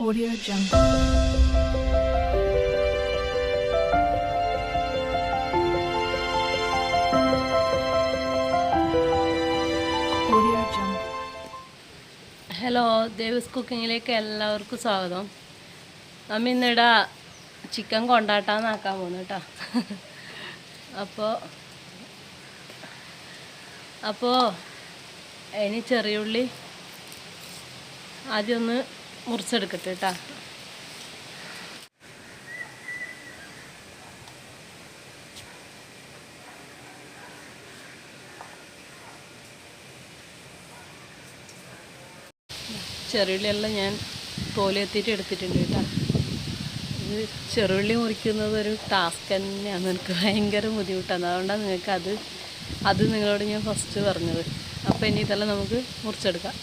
Audio Jungle. Hello Devas കുക്കിങ്ങിലേക്ക് എല്ലാവർക്കും സ്വാഗതം. നമ്മ ഇന്നിട ചിക്കൻ കൊണ്ടാട്ടാന്നാക്കാൻ പോകുന്നു കേട്ടോ അപ്പോൾ അപ്പോൾ അതിന് ചെറിയുള്ളി ആദ്യം ഒന്ന് മുറിച്ചെടുക്കട്ടെ കേട്ടോ ചെറുള്ളിയെല്ലാം ഞാൻ തോലെത്തിയിട്ട് എടുത്തിട്ടുണ്ട് കേട്ടോ ഇത് ചെറുള്ളി മുറിക്കുന്നത് ഒരു ടാസ്ക് തന്നെയാണ്. എനിക്ക് ഭയങ്കര ബുദ്ധിമുട്ടാണ്. അതുകൊണ്ടാണ് നിങ്ങൾക്ക് അത് അത് നിങ്ങളോട് ഞാൻ ഫസ്റ്റ് പറഞ്ഞത്. അപ്പോൾ ഇനി ഇതെല്ലാം നമുക്ക് മുറിച്ചെടുക്കാം.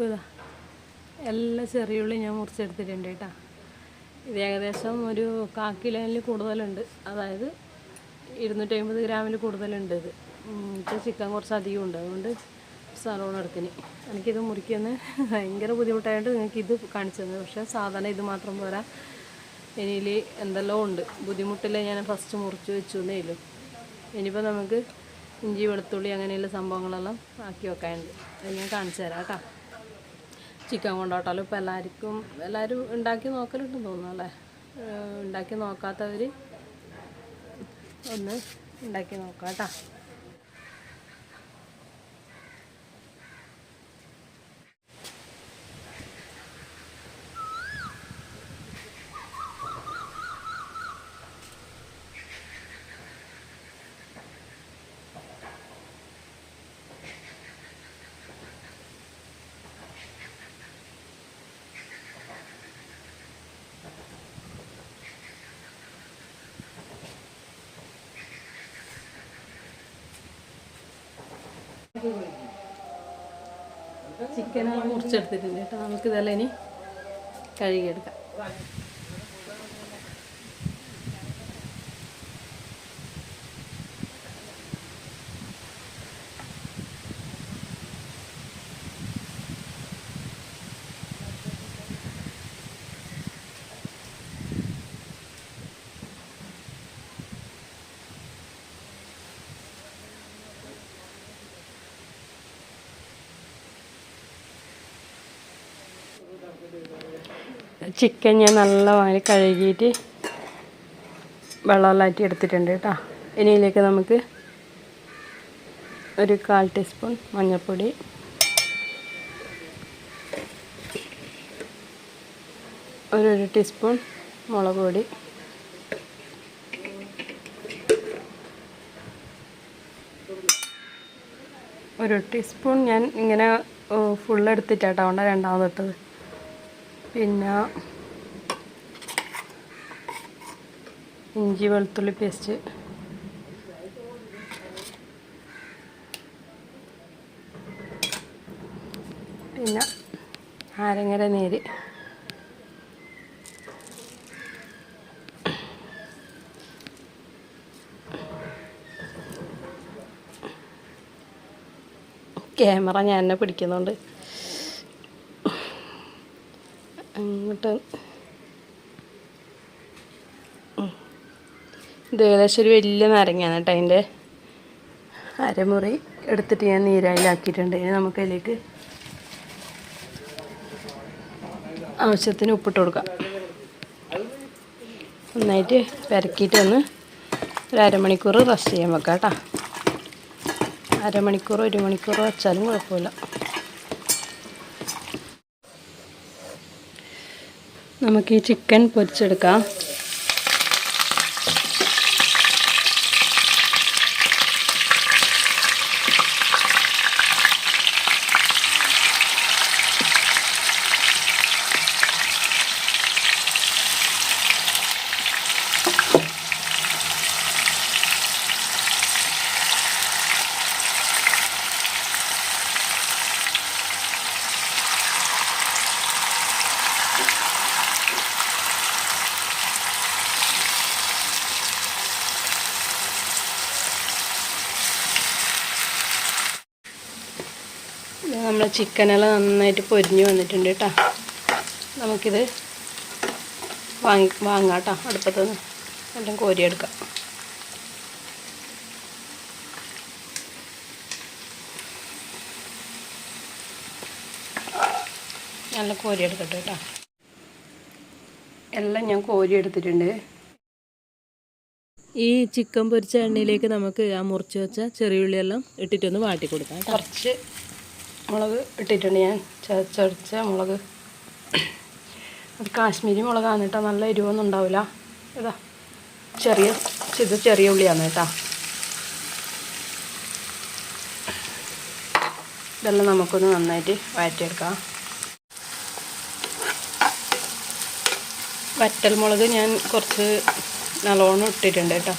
ഇപ്പോൾ ഇതാ എല്ലാ ചെറിയുള്ളി ഞാൻ മുറിച്ചെടുത്തിട്ടുണ്ട് കേട്ടോ. ഇത് ഏകദേശം ഒരു കാക്കിലോയിൽ കൂടുതലുണ്ട്. അതായത് ഇരുന്നൂറ്റി അമ്പത് ഗ്രാമിൽ കൂടുതലുണ്ട് ഇത്. ചിക്കൻ കുറച്ച് അധികം ഉണ്ട്. അതുകൊണ്ട് സലോൺ എടുത്തിന്. എനിക്കിത് മുറിക്കുന്ന ഭയങ്കര ബുദ്ധിമുട്ടായിട്ട് നിങ്ങൾക്ക് ഇത് കാണിച്ചു തന്നത്. പക്ഷേ സാധാരണ ഇത് മാത്രം പോരാ. ഇനിയിൽ എന്തെല്ലോ ഉണ്ട്. ബുദ്ധിമുട്ടില്ല ഞാൻ ഫസ്റ്റ് മുറിച്ച് വെച്ചു എന്നേ ഉള്ളൂ. ഇനിയിപ്പോൾ നമുക്ക് ഇഞ്ചി വെളുത്തുള്ളി അങ്ങനെയുള്ള സംഭവങ്ങളെല്ലാം ആക്കി വെക്കാനുണ്ട്. അത് ഞാൻ കാണിച്ചു തരാം കേട്ടോ. ചിക്കൻ കൊണ്ടോട്ടാലും? ഇപ്പോൾ എല്ലാവർക്കും എല്ലാവരും ഉണ്ടാക്കി നോക്കലുണ്ടെന്ന് തോന്നുന്നു അല്ലേ? ഉണ്ടാക്കി നോക്കാത്തവർ ഒന്ന് ഉണ്ടാക്കി നോക്കാം കേട്ടോ. ചിക്കൻ മുറിച്ചെടുത്തിട്ടുണ്ട് കേട്ടോ. നമുക്കിതെല്ലാം ഇനി കഴുകിയെടുക്കാം. ചിക്കൻ ഞാൻ നല്ല വാങ്ങി കഴുകിയിട്ട് വെള്ളമെല്ലാറ്റി എടുത്തിട്ടുണ്ട് കേട്ടോ. ഇനി ഇതിലേക്ക് നമുക്ക് ഒരു കാൽ ടീസ്പൂൺ മഞ്ഞൾപ്പൊടി. ഒരു ഒരു ടീസ്പൂൺ മുളക് പൊടി. ഒരു ടീസ്പൂൺ ഞാൻ ഇങ്ങനെ ഫുൾ എടുത്തിട്ടാട്ടോ അതുകൊണ്ടാണ് രണ്ടാമത് ഇട്ടത്. പിന്നെ ഇഞ്ചി വെളുത്തുള്ളി പേസ്റ്റ്. പിന്നെ ആരങ്ങര നീര്. ക്യാമറ ഞാൻ തന്നെ പിടിക്കുന്നുണ്ട്. അങ്ങോട്ട്. ഇത് ഏകദേശം ഒരു വലിയ നാരങ്ങയാണ് കേട്ടോ അതിന്റെ. അരമുറി എടുത്തിട്ട് ഞാൻ നീരായിലാക്കിയിട്ടുണ്ട്. ഇനി നമുക്ക് അതിലേക്ക് ആവശ്യത്തിന് ഉപ്പിട്ട് കൊടുക്കാം. നന്നായിട്ട് പെരക്കിയിട്ട് ഒന്ന് ഒരു അരമണിക്കൂർ റെസ്റ്റ് ചെയ്യാൻ വെക്കാം കേട്ടോ. അരമണിക്കൂറോ ഒരു മണിക്കൂറോ വെച്ചാലും കുഴപ്പമില്ല. നമുക്ക് ഈ ചിക്കൻ പൊരിച്ചെടുക്കാം. നമ്മൾ ചിക്കനെല്ലാം നന്നായിട്ട് പൊരിഞ്ഞ് വന്നിട്ടുണ്ട് കേട്ടോ. നമുക്കിത് വാങ്ങി വാങ്ങാം കേട്ടോ അടുപ്പത്തുനിന്ന്. എല്ലാം കോരിയെടുക്കാം. നല്ല കോരിയെടുക്കട്ടെ കേട്ടോ. എല്ലാം ഞാൻ കോരി എടുത്തിട്ടുണ്ട് ഈ ചിക്കൻ പൊരിച്ച എണ്ണയിലേക്ക് നമുക്ക് ആ മുറിച്ച് വെച്ച ചെറിയുള്ളിയെല്ലാം ഇട്ടിട്ടൊന്ന് വാട്ടി കൊടുക്കാം കുറച്ച് മുളക് ഇട്ടിട്ടുണ്ട് ഞാൻ. ചതച്ചടിച്ച മുളക്. അത് കാശ്മീരി മുളകാണ് കേട്ടോ. നല്ല എരിവൊന്നും ഉണ്ടാവില്ല. ഇതാ. ചെറിയ ഇത് ചെറിയ ഉള്ളിയാണ് കേട്ടോ. ഇതെല്ലാം നമുക്കൊന്ന് നന്നായിട്ട് വഴറ്റിയെടുക്കാം. വറ്റൽ മുളക് ഞാൻ കുറച്ച് നല്ലോണം ഇട്ടിട്ടുണ്ട് കേട്ടോ.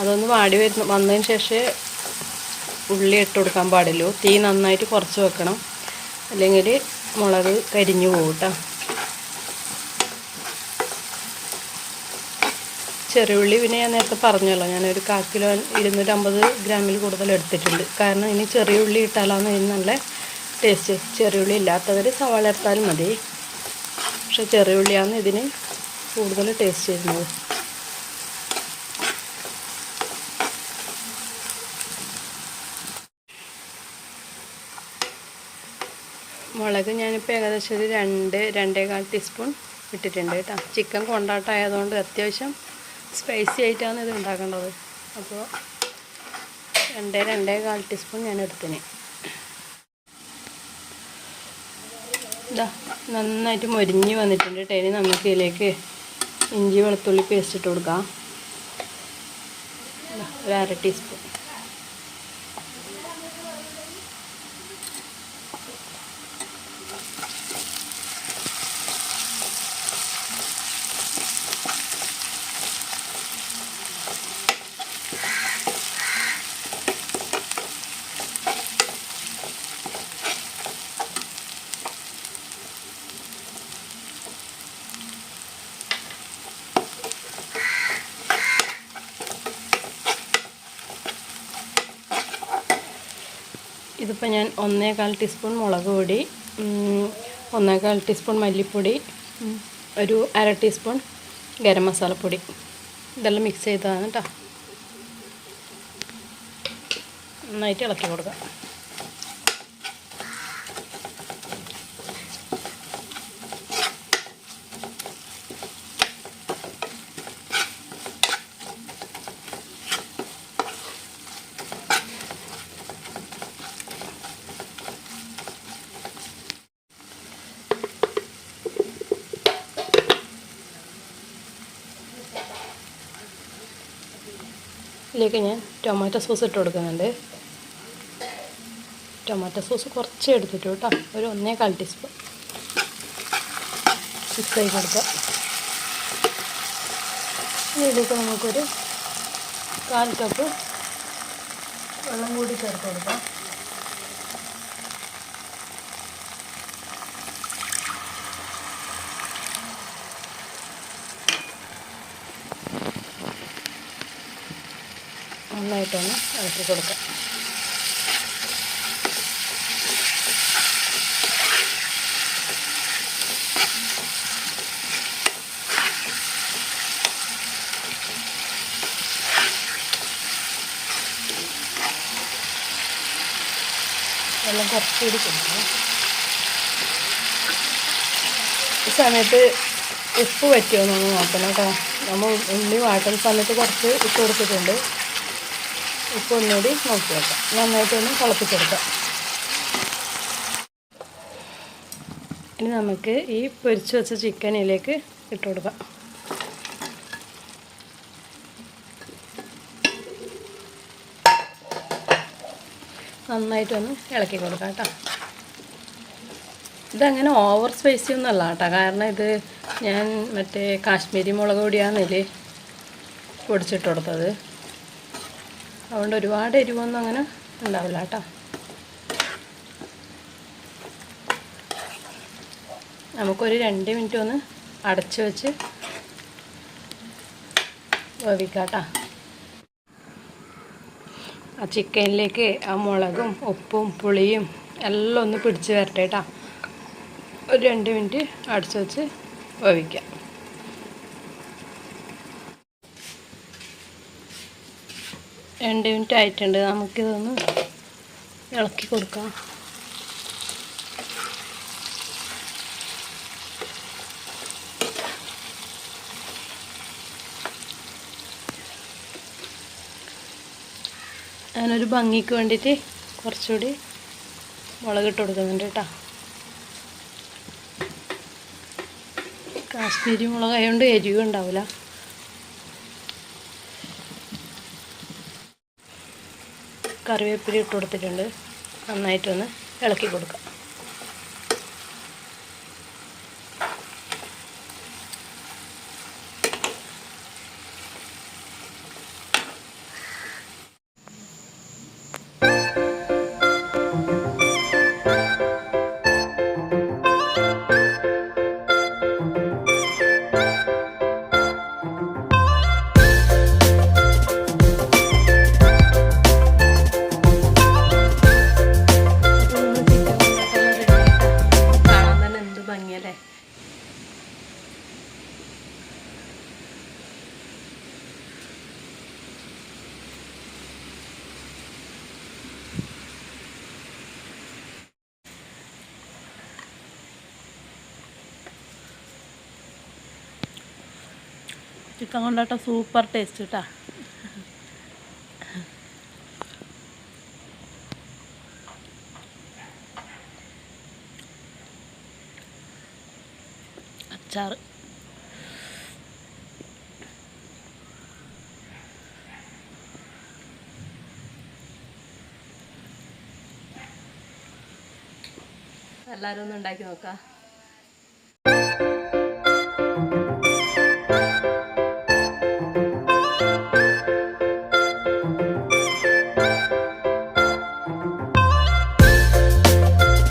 അതൊന്ന് വാടി വരുന്ന വന്നതിന് ശേഷം ഉള്ളി ഇട്ട് കൊടുക്കാൻ പാടുള്ളൂ തീ നന്നായിട്ട് കുറച്ച് വെക്കണം. അല്ലെങ്കിൽ മുളക് കരിഞ്ഞു പോകും കേട്ടോ ചെറുള്ളി പിന്നെ ഞാൻ നേരത്തെ പറഞ്ഞല്ലോ ഞാനൊരു കാൽ കിലോ ഇരുന്നൂറ്റമ്പത് ഗ്രാമിൽ കൂടുതൽ എടുത്തിട്ടുണ്ട്. കാരണം ഇനി ചെറിയ ഉള്ളി ഇട്ടാലാന്ന് നല്ല ടേസ്റ്റ്. ചെറിയുള്ളി ഇല്ലാത്തവർ സവാള എടുത്താലും മതി. പക്ഷെ ചെറിയ ഉള്ളിയാണ് ഇതിന് കൂടുതൽ ടേസ്റ്റ് വരുന്നത് മുളക് ഞാനിപ്പോൾ ഏകദേശം ഒരു രണ്ട് രണ്ടേകാൽ ടീസ്പൂൺ ഇട്ടിട്ടുണ്ട് കേട്ടോ. ചിക്കൻ കൊണ്ടാട്ടമായതുകൊണ്ട് അത്യാവശ്യം സ്പൈസി ആയിട്ടാണ് ഇത് ഉണ്ടാക്കേണ്ടത്. അപ്പോൾ രണ്ടേ രണ്ടേ കാൽ ടീസ്പൂൺ ഞാൻ എടുത്തിന്. ഇതാ നന്നായിട്ട് മൊരിഞ്ഞ് വന്നിട്ടുണ്ട് കേട്ടോ. ഇനി നമുക്ക് ഇതിലേക്ക് ഇഞ്ചി വെളുത്തുള്ളി പേസ്റ്റ് ഇട്ട് കൊടുക്കാം. ഒരു അര ടീസ്പൂൺ. ഇതിപ്പോൾ ഞാൻ ഒന്നേകാൽ ടീസ്പൂൺ മുളക് പൊടി ഒന്നേകാൽ ടീസ്പൂൺ മല്ലിപ്പൊടി ഒരു അര ടീസ്പൂൺ ഗരം മസാലപ്പൊടി ഇതെല്ലാം മിക്സ് ചെയ്തതാണ് കേട്ടോ നന്നായിട്ട് ഇളക്കി കൊടുക്കാം. ഇതിലേക്ക് ഞാൻ ടൊമാറ്റോ സോസ് ഇട്ട് കൊടുക്കുന്നുണ്ട്. ടൊമാറ്റോ സോസ് കുറച്ച് എടുത്തിട്ട് കേട്ടോ. ഒരു ഒന്നേ കാൽ ടീസ്പൂൺ. മിക്സ് ആയി കൊടുക്കുക ഇതിലേക്ക് നമുക്കൊരു കാൽ കപ്പ് വെള്ളം കൂടി ചേർത്ത് കൊടുക്കാം. നന്നായിട്ടൊന്ന് ഇളക്കി കൊടുക്കാം. വെള്ളം കുറച്ചുകൂടി കൊടുക്കണം. ഈ സമയത്ത് ഉപ്പ് പറ്റുമോ എന്നൊന്ന് നോക്കണം കേട്ടോ. നമ്മൾ ഉള്ളി വാട്ടുന്ന സമയത്ത് കുറച്ച് ഇട്ട് കൊടുത്തിട്ടുണ്ട്. ഉപ്പ് ഒന്നുകൂടി നോക്കി വെക്കാം നന്നായിട്ടൊന്ന് തിളപ്പിച്ചെടുക്കാം. ഇനി നമുക്ക് ഈ പൊരിച്ചു വെച്ച ചിക്കനിലേക്ക് ഇട്ട് കൊടുക്കാം. നന്നായിട്ടൊന്ന് ഇളക്കി കൊടുക്കാം കേട്ടോ. ഇതങ്ങനെ ഓവർ സ്പൈസി ഒന്നും അല്ല കേട്ടോ. കാരണം ഇത് ഞാൻ മറ്റേ കാശ്മീരി മുളക് ഇതിൽ പൊടിച്ചിട്ട് കൊടുത്തത്. അതുകൊണ്ട് ഒരുപാട് എരിവൊന്നും അങ്ങനെ ഉണ്ടാവില്ല കേട്ടോ. നമുക്കൊരു രണ്ട് മിനിറ്റ് ഒന്ന് അടച്ച് വെച്ച് വേവിക്കാട്ടോ ആ ചിക്കനിലേക്ക് ആ മുളകും ഉപ്പും പുളിയും എല്ലാം ഒന്ന് പിടിച്ച് വരട്ടെ കേട്ടോ. ഒരു രണ്ട് മിനിറ്റ് അടച്ച് വെച്ച് വേവിക്കാം. രണ്ട് മിനിറ്റ് ആയിട്ടുണ്ട്. നമുക്കിതൊന്ന് ഇളക്കി കൊടുക്കാം. ഞാനൊരു ഭംഗിക്ക് വേണ്ടിയിട്ട് കുറച്ചുകൂടി മുളകിട്ട് കൊടുക്കുന്നുണ്ട് കേട്ടോ. കാശ്മീരി മുളകായതുകൊണ്ട് എരിവ് ഉണ്ടാവില്ല കറിവേപ്പില ഇട്ട് കൊടുത്തിട്ടുണ്ട്. നന്നായിട്ടൊന്ന് ഇളക്കി കൊടുക്കാം. ചിക്കൻ കൊണ്ടാട്ടം സൂപ്പർ ടേസ്റ്റ് കേട്ടോ അച്ചാർ എല്ലാവരും ഒന്ന് ഉണ്ടാക്കി നോക്കാം.